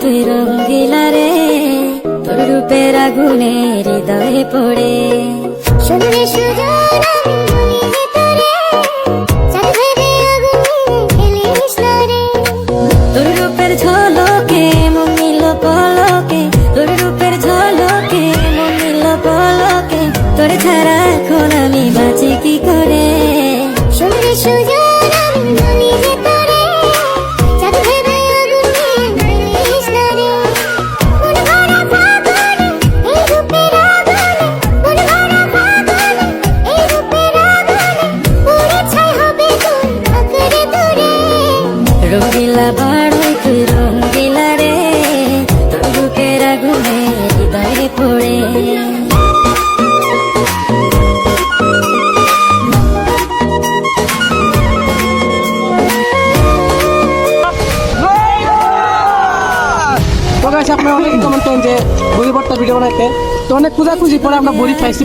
তুই রঙ্গিলা রে তোর রূপের আগুনে হৃদয়ে পড়ে। সুজন তোরে তোর রূপের ঝলকে মমিল পলকে তোর রূপের ঝলকে মমিল পলকে তোর ছাড়া এখন আমি বাঁচি কি করে? সুজন রঙ্গিলা বড়ই তুই রঙ্গিলা রে তোর আগুনে হৃদয়ে পড়ে। আপনারা অনেক কমেন্ট করেন যে বড়ি ভর্তা ভিডিও বানাইতে। তো অনেক খুঁজাখুঁজি পরে আমরা বড়ি পাইছি